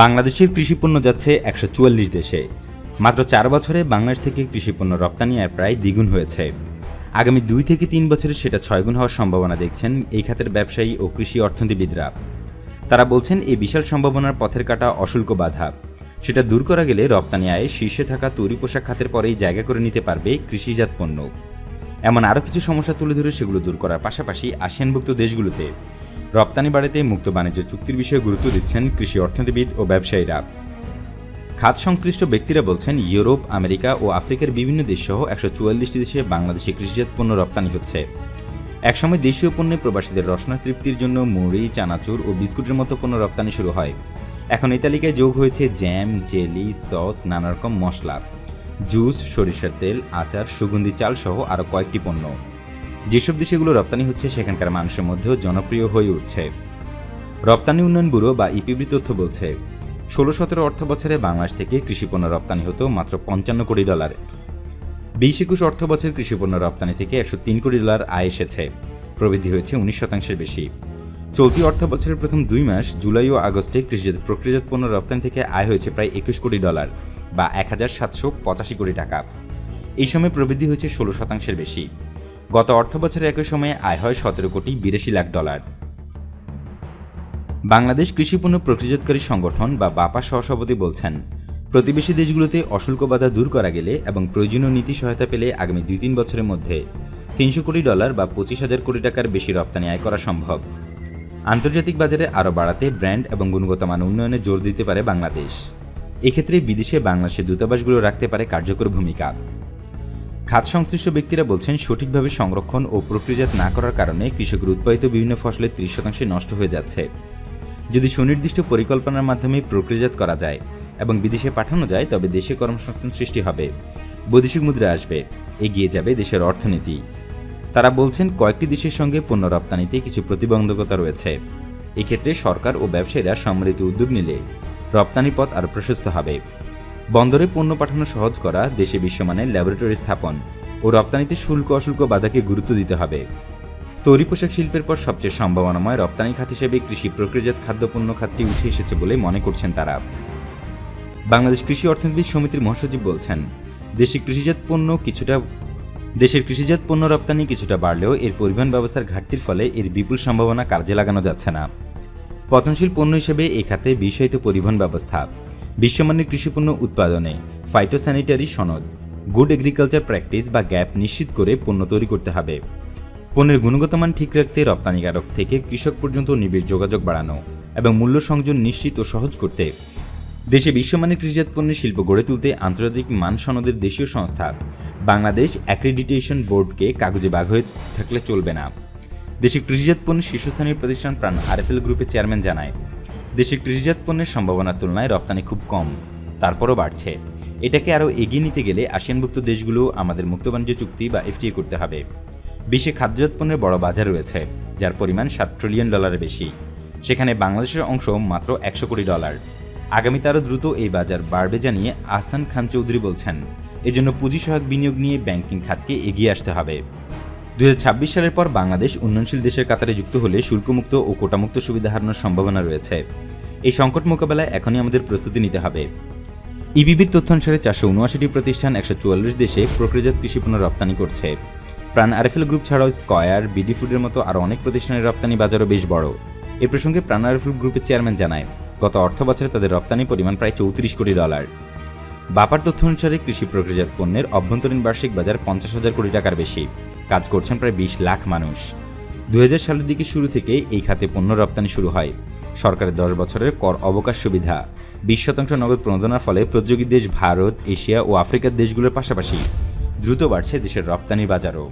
বাংলাদেশের কৃষিপণ্য যাচ্ছে একশো চুয়াল্লিশ দেশে। মাত্র চার বছরে বাংলাদেশ থেকে কৃষিপণ্য রপ্তানি আয় প্রায় দ্বিগুণ হয়েছে। আগামী দুই থেকে তিন বছরে সেটা ছয়গুণ হওয়ার সম্ভাবনা দেখছেন এই খাতের ব্যবসায়ী ও কৃষি অর্থনীতিবিদরা। তারা বলছেন, এই বিশাল সম্ভাবনার পথের কাটা অশুল্ক বাধা। সেটা দূর করা গেলে রপ্তানি আয়ে শীর্ষে থাকা তৈরি পোশাক খাতের পরেই জায়গা করে নিতে পারবে কৃষিজাত পণ্য। এমন আরও কিছু সমস্যা তুলে ধরে সেগুলো দূর করার পাশাপাশি আসিয়ানভুক্ত দেশগুলোতে রপ্তানি বাড়াতে মুক্ত বাণিজ্য চুক্তির বিষয়ে গুরুত্ব দিচ্ছেন কৃষি অর্থনীতিবিদ ও ব্যবসায়ীরা। খাত সংশ্লিষ্ট ব্যক্তিরা বলছেন, ইউরোপ, আমেরিকা ও আফ্রিকার বিভিন্ন দেশ সহ একশো চুয়াল্লিশটি দেশে বাংলাদেশে কৃষিজাত পণ্য রপ্তানি হচ্ছে। একসময় দেশীয় পণ্যে প্রবাসীদের রসনা তৃপ্তির জন্য মুড়ি, চানাচুর ও বিস্কুটের মতো পণ্য রপ্তানি শুরু হয়। এখন এই তালিকায় যোগ হয়েছে জ্যাম, জেলি, সস নানা রকম মশলা। জুস, সরিষার তেল, আচার, সুগন্ধি চাল সহ আরও কয়েকটি পণ্য। যেসব দেশেগুলো রপ্তানি হচ্ছে, সেখানকার মানুষের মধ্যেও জনপ্রিয় হয়ে উঠছে। রপ্তানি উন্নয়ন ব্যুরো বা ইপিবি তথ্য বলছে ষোলো সতেরো অর্থ বছরে বাংলাদেশ থেকে কৃষিপণ্য রপ্তানি হতো মাত্র পঞ্চান্ন কোটি ডলারে। বিশ একুশ অর্থ বছর কৃষিপণ্য রপ্তানি থেকে একশো তিন কোটি ডলার আয় এসেছে, প্রবৃদ্ধি হয়েছে উনিশ শতাংশের বেশি। চলতি অর্থ বছরের প্রথম দুই মাস, জুলাই ও আগস্টে কৃষিজাত প্রক্রিয়াজাত পণ্য রপ্তানি থেকে আয় হয়েছে প্রায় একুশ কোটি ডলার বা এক হাজার সাতশো পঁচাশি কোটি টাকা। এই সময় প্রবৃদ্ধি হয়েছে ষোলো শতাংশের বেশি। গত অর্থ বছরের একই সময়ে আয় হয় সতেরো কোটি বিরাশি লাখ ডলার। বাংলাদেশ কৃষিপণ্য প্রক্রিয়াজাতকারী সংগঠন বা বাপা সহসভাপতি বলছেন, প্রতিবেশী দেশগুলোতে অশুল্ক বাধা দূর করা গেলে এবং প্রয়োজনীয় নীতি সহায়তা পেলে আগামী দুই তিন বছরের মধ্যে তিনশো কোটি ডলার বা পঁচিশ হাজার কোটি টাকার বেশি রপ্তানি আয় করা সম্ভব। আন্তর্জাতিক বাজারে আরও বাড়াতে ব্র্যান্ড এবং গুণগত মান উন্নয়নে জোর দিতে পারে বাংলাদেশ। এক্ষেত্রে বিদেশে বাংলাদেশের দূতাবাসগুলো রাখতে পারে কার্যকর ভূমিকা। খাত সংশ্লিষ্ট ব্যক্তিরা বলছেন, সঠিকভাবে সংরক্ষণ ও প্রক্রিয়াজাত না করার কারণে কৃষকের উৎপাদিত বিভিন্ন ফসলের ত্রিশ শতাংশে নষ্ট হয়ে যাচ্ছে। যদি সুনির্দিষ্ট পরিকল্পনার মাধ্যমে প্রক্রিয়াজাত করা যায় এবং বিদেশে পাঠানো যায়, তবে দেশে কর্মসংস্থান সৃষ্টি হবে। বৈদেশিক মুদ্রা আসবে। এগিয়ে যাবে দেশের অর্থনীতি। তারা বলছেন, কয়েকটি দেশের সঙ্গে পণ্য রপ্তানিতে কিছু প্রতিবন্ধকতা রয়েছে। এক্ষেত্রে সরকার ও ব্যবসায়ীরা সম্মিলিত উদ্যোগ নিলে রপ্তানি পথ আরও প্রশস্ত হবে। বন্দরে পণ্য পাঠানো সহজ করা দেশে বিশ্বমানের ল্যাবরেটরি স্থাপন ও রপ্তানিতে শুল্ক অশুল্ক বাধাকে গুরুত্ব দিতে হবে। তৈরি পোশাক শিল্পের পর সবচেয়ে সম্ভাবনাময় রপ্তানি খাত হিসেবে কৃষি প্রক্রিয়াজাত খাদ্যপণ্য খাতটি উঠে এসেছে বলে মনে করছেন তারা। বাংলাদেশ কৃষি অর্থনীতি সমিতির মহাসচিব বলছেন, দেশে কৃষিজাত পণ্য কিছুটা দেশের কৃষিজাত পণ্য রপ্তানি কিছুটা বাড়লেও এর পরিবহন ব্যবস্থার ঘাটতির ফলে এর বিপুল সম্ভাবনা কাজে লাগানো যাচ্ছে না। পতনশীল পণ্য হিসেবে এই খাতে বিষয়িত পরিবহন ব্যবস্থা বিশ্বমানের কৃষিপণ্য উৎপাদনে ফাইটোস্যানিটারি সনদ গুড এগ্রিকালচার প্র্যাকটিস বা গ্যাপ নিশ্চিত করে পণ্য তৈরি করতে হবে। পণ্যের গুণগত মান ঠিক রাখতে রপ্তানিকারক থেকে কৃষক পর্যন্ত নিবিড় যোগাযোগ বাড়ানো এবং মূল্য সংযোজন নিশ্চিত ও সহজ করতে। দেশে বিশ্বমানের কৃষিজাত পণ্যের শিল্প গড়ে তুলতে আন্তর্জাতিক মান সনদের দেশীয় সংস্থা বাংলাদেশ অ্যাক্রেডিটেশন বোর্ডকে কাগজে বাঘ হয়ে থাকলে চলবে না। দেশে কৃষিজাত পণ্যের শীর্ষস্থানীয় প্রতিষ্ঠান প্রাণ আরএফএল গ্রুপের চেয়ারম্যান জানায় দেশে কৃষিজাত পণ্যের সম্ভাবনার তুলনায় রপ্তানি খুব কম, তারপরও বাড়ছে। এটাকে আরও এগিয়ে নিতে গেলে আসিয়ানভুক্ত দেশগুলো আমাদের মুক্ত বাণিজ্য চুক্তি বা এফটিএ করতে হবে। বিশ্বে খাদ্যজাত পণ্যের বড় বাজার রয়েছে, যার পরিমাণ সাত ট্রিলিয়ন ডলারের বেশি। সেখানে বাংলাদেশের অংশ মাত্র একশো কোটি ডলার আগামীতে আরও দ্রুত এই বাজার বাড়বে জানিয়ে আহসান খান চৌধুরী বলছেন, এজন্য পুঁজি সহায়ক বিনিয়োগ নিয়ে ব্যাংকিং খাতকে এগিয়ে আসতে হবে। দুই হাজার ছাব্বিশ সালের পর বাংলাদেশ উন্নয়নশীল দেশের কাতারে যুক্ত হলে শুল্কমুক্ত ও কোটামুক্ত সুবিধা হারানোর সম্ভাবনা রয়েছে। এই সংকট মোকাবেলায় এখনই আমাদের প্রস্তুতি নিতে হবে। ইবিবির তথ্য অনুসারে চারশো উনআশিটি প্রতিষ্ঠান একশো চুয়াল্লিশ দেশে প্রক্রিয়াজাত কৃষিপণ্য রপ্তানি করছে। প্রাণ আরএফএল গ্রুপ ছাড়াও স্কয়ার, বিডি ফুডের মতো আরও অনেক প্রতিষ্ঠানের রপ্তানি বাজারও বেশ বড়। এ প্রসঙ্গে প্রাণ আরএফএল গ্রুপের চেয়ারম্যান জানায়, গত অর্থ বছরে তাদের রপ্তানি পরিমাণ প্রায় চৌত্রিশ কোটি ডলার। বাপার তথ্য অনুসারে কৃষি প্রক্রিয়াজাত পণ্যের অভ্যন্তরীণ বার্ষিক বাজার পঞ্চাশ হাজার কোটি টাকার বেশি। কাজ করছেন প্রায় বিশ লাখ মানুষ। দু হাজার সালের দিকে শুরু থেকে এই খাতে পণ্য রপ্তানি শুরু হয়। সরকারের দশ বছরের কর অবকাশ সুবিধা। বিশ শতাংশ নগদ প্রণোদনার ফলে প্রতিযোগী দেশ ভারত, এশিয়া ও আফ্রিকার দেশগুলোর পাশাপাশি দ্রুত বাড়ছে দেশের রপ্তানি বাজারও।